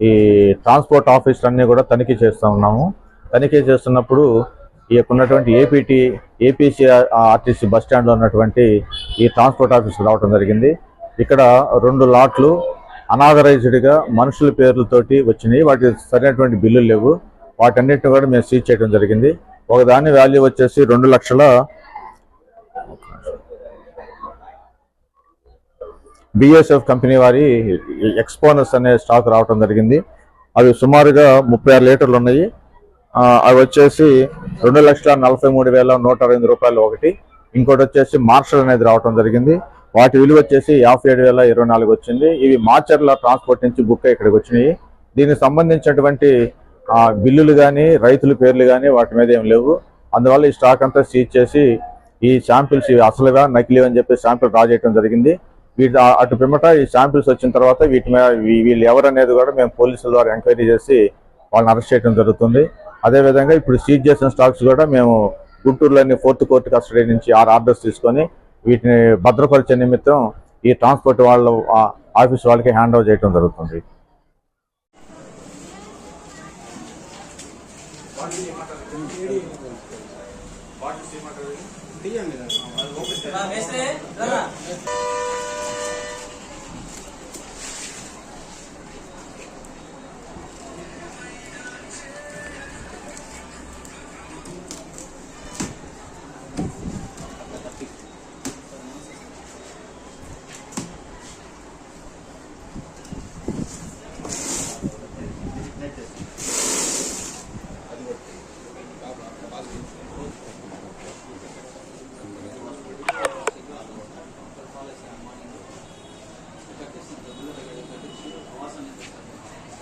ఈ ట్రాన్స్పోర్ట్ ఆఫీసులన్నీ కూడా తనిఖీ చేస్తూ ఉన్నాము. తనిఖీ చేస్తున్నప్పుడు ఈ యొక్క ఉన్నటువంటి ఏపీటీ ఏపీసీ ఆర్టీసీ బస్ స్టాండ్లో ఉన్నటువంటి ఈ ట్రాన్స్పోర్ట్ ఆఫీస్ రావడం జరిగింది. ఇక్కడ రెండు లాట్లు అనాథరైజ్డ్గా మనుషుల పేర్లతోటి వచ్చినాయి. వాటి సరైనటువంటి బిల్లులు లేవు. వాటన్నిటిని కూడా మేము సీజ్ చేయడం జరిగింది. ఒకదాని వాల్యూ వచ్చేసి రెండు లక్షల బిఎస్ఎఫ్ కంపెనీ వారి ఎక్స్పోనస్ అనే స్టాక్ రావటం జరిగింది. అవి సుమారుగా ముప్పై ఆరు లీటర్లు ఉన్నాయి. అవి వచ్చేసి రెండు లక్షల నలభై మూడు వేల నూట అరవై రూపాయలు ఒకటి. ఇంకోటి వచ్చేసి మార్షల్ అనేది రావడం జరిగింది. వాటి విలువ వచ్చేసి యాభై ఏడు వేల ఇరవై నాలుగు వచ్చింది. ఇవి మార్చర్ల ట్రాన్స్పోర్ట్ నుంచి బుక్ ఇక్కడికి వచ్చినాయి. దీనికి సంబంధించినటువంటి బిల్లులు కానీ రైతుల పేర్లు కానీ వాటి మీద ఏం లేవు. అందువల్ల ఈ స్టాక్ అంతా సీజ్ చేసి ఈ శాంపిల్స్ ఇవి అసలుగా నకిలీ అని చెప్పి శాంపిల్ డ్రా చేయడం జరిగింది. వీటి అటు పిమ్మట ఈ శాంపిల్స్ వచ్చిన తర్వాత వీటి మీద వీళ్ళు ఎవరు అనేది కూడా మేము పోలీసుల ద్వారా ఎంక్వైరీ చేసి వాళ్ళని అరెస్ట్ చేయడం జరుగుతుంది. అదేవిధంగా ఇప్పుడు సీజ్ చేసిన స్టాక్స్ కూడా మేము గుంటూరులోని ఫోర్త్ కోర్టు కస్టడీ నుంచి ఆరు ఆర్డర్స్ తీసుకొని వీటిని భద్రపరిచే నిమిత్తం ఈ ట్రాన్స్పోర్ట్ వాళ్ళ ఆఫీస్ వాళ్ళకి హ్యాండ్ ఓవర్ చేయడం జరుగుతుంది.